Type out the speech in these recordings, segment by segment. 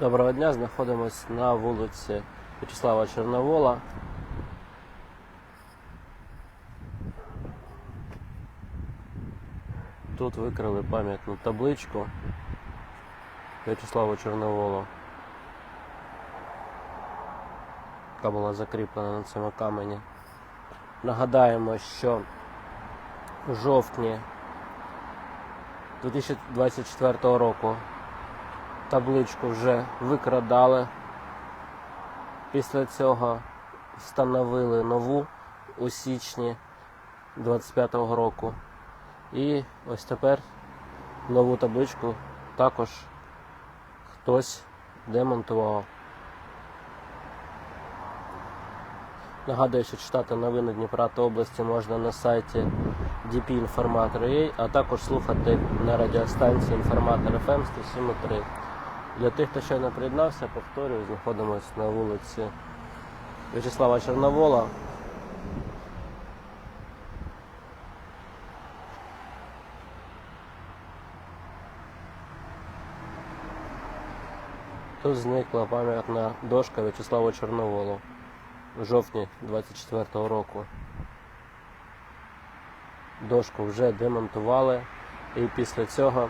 Доброго дня, знаходимось на вулиці В'ячеслава Чорновола. Тут викрили пам'ятну табличку В'ячеславу Чорноволу, яка була закріплена на цьому камені. Нагадаємо, що в жовтні 2024 року табличку вже викрадали. Після цього встановили нову у січні 25-го року. І ось тепер нову табличку також хтось демонтував. Нагадую, що читати новини Дніпра та області можна на сайті dpinformator.ua, а також слухати на радіостанції Інформатор FM 107.3. Для тих, хто ще не приєднався, повторюю, знаходимося на вулиці В'ячеслава Чорновола. Тут зникла пам'ятна дошка В'ячеславу Чорноволу в жовтні 24-го року. Дошку вже демонтували і після цього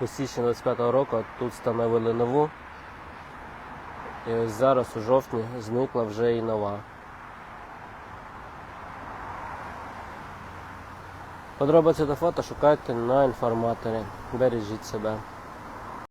у січні 25-го року тут встановили нову. І ось зараз у жовтні зникла вже і нова. Подробиці та фото шукайте на інформаторі. Бережіть себе.